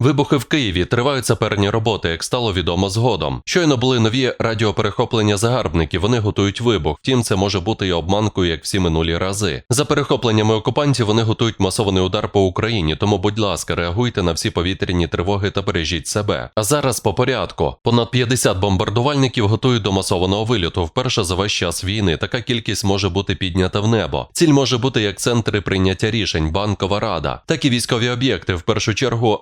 Вибухи в Києві тривають саперні роботи, як стало відомо згодом. Щойно були нові радіоперехоплення загарбників. Вони готують вибух. Втім, це може бути і обманкою, як всі минулі рази. За перехопленнями окупантів вони готують масований удар по Україні. Тому, будь ласка, реагуйте на всі повітряні тривоги та бережіть себе. А зараз по порядку. Понад 50 бомбардувальників готують до масованого вильоту. Вперше за весь час війни така кількість може бути піднята в небо. Ціль може бути як центри прийняття рішень, банкова рада, так і військові об'єкти, в першу чергу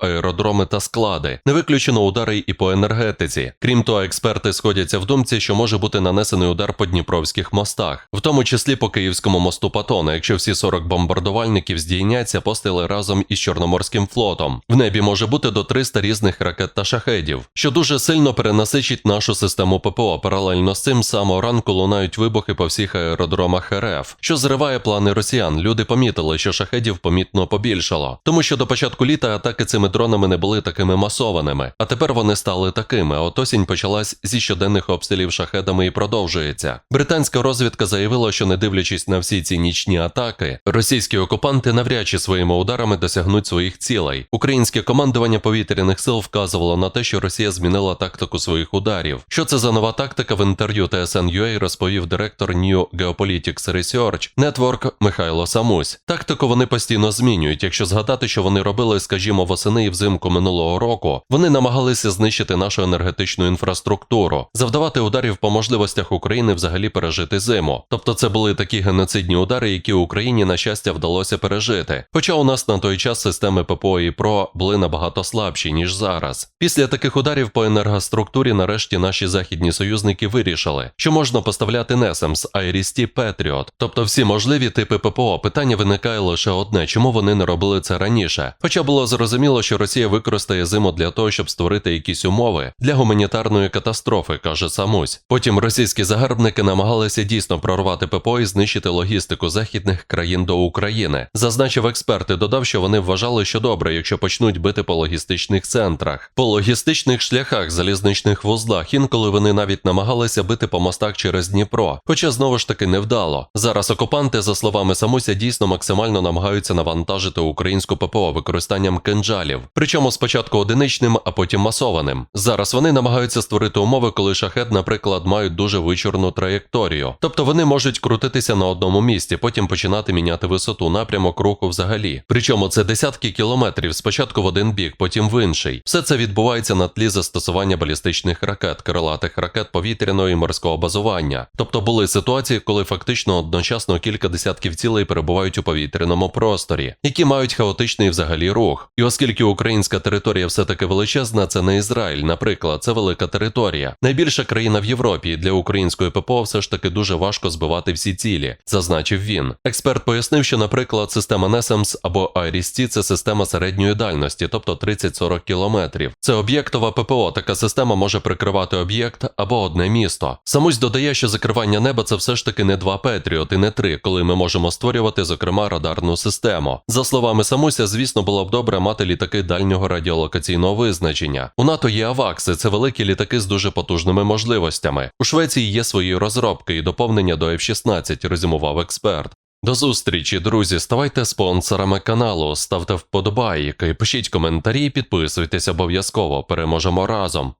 аеродроми та склади. Не виключено удари і по енергетиці. Крім того, експерти сходяться в думці, що може бути нанесений удар по дніпровських мостах, в тому числі по київському мосту Патона. Якщо всі 40 бомбардувальників здійняться, постили разом із Чорноморським флотом. В небі може бути до 300 різних ракет та шахедів, що дуже сильно перенасичить нашу систему ППО. Паралельно з цим самого ранку лунають вибухи по всіх аеродромах РФ, що зриває плани росіян. Люди помітили, що шахедів помітно побільшало, тому що до початку літа атаки цими дронами не були такими масованими, а тепер вони стали такими. От осінь почалась зі щоденних обстрілів шахедами і продовжується. Британська розвідка заявила, що не дивлячись на всі ці нічні атаки, російські окупанти навряд чи своїми ударами досягнуть своїх цілей. Українське командування повітряних сил вказувало на те, що Росія змінила тактику своїх ударів. Що це за нова тактика в інтерв'ю TSN.ua розповів директор New Geopolitics Research Network Михайло Самусь. Тактику вони постійно змінюють. Якщо згадати, що вони робили, скажімо, восени і взимку минулого року, вони намагалися знищити нашу енергетичну інфраструктуру, завдавати ударів по можливостях України взагалі пережити зиму. Тобто це були такі геноцидні удари, які Україні на щастя вдалося пережити. Хоча у нас на той час системи ППО і ПРО були набагато слабші ніж зараз. Після таких ударів по енергоструктурі, нарешті, наші західні союзники вирішили, що можна поставляти NESAMS, IRIS-T, Patriot, тобто всі можливі типи ППО. Питання виникає лише одне: чому вони не робили це раніше? Хоча було зрозуміло, що Росія використає зиму для того, щоб створити якісь умови для гуманітарної катастрофи, каже Самусь. Потім російські загарбники намагалися дійсно прорвати ППО і знищити логістику західних країн до України. Зазначив експерт і додав, що вони вважали, що добре, якщо почнуть бити по логістичних центрах, по логістичних шляхах, залізничних вузлах. Інколи вони навіть намагалися бити по мостах через Дніпро, хоча знову ж таки невдало. Зараз окупанти, за словами Самуся, дійсно максимально намагаються навантажити українську ППО використанням кинджалів. Причому спочатку одиничним, а потім масованим. Зараз вони намагаються створити умови, коли шахет, наприклад, мають дуже вичорну траєкторію. Тобто вони можуть крутитися на одному місці, потім починати міняти висоту, напрямок руху взагалі. Причому це десятки кілометрів, спочатку в один бік, потім в інший. Все це відбувається на тлі застосування балістичних ракет, крилатих ракет повітряного і морського базування. Тобто були ситуації, коли фактично одночасно кілька десятків цілей перебувають у повітряному просторі, які мають хаотичний взагалі рух. І оскільки українська територія все таки величезна, це не Ізраїль, наприклад, це велика територія. Найбільша країна в Європі для української ППО все ж таки дуже важко збивати всі цілі, зазначив він. Експерт пояснив, що, наприклад, система NESAMS або IRIS-T – це система середньої дальності, тобто 30-40 кілометрів. Це об'єктова ППО. Така система може прикривати об'єкт або одне місто. Самусь додає, що закривання неба це все ж таки не два Петріот і не три, коли ми можемо створювати, зокрема, радарну систему. За словами Самуся, звісно, було б добре мати літаки дальнього радіолокаційного визначення. У НАТО є авакси, це великі літаки з дуже потужними можливостями. У Швеції є свої розробки і доповнення до F-16, резюмував експерт. До зустрічі, друзі. Ставайте спонсорами каналу, ставте вподобайки, пишіть коментарі, підписуйтесь обов'язково. Переможемо разом.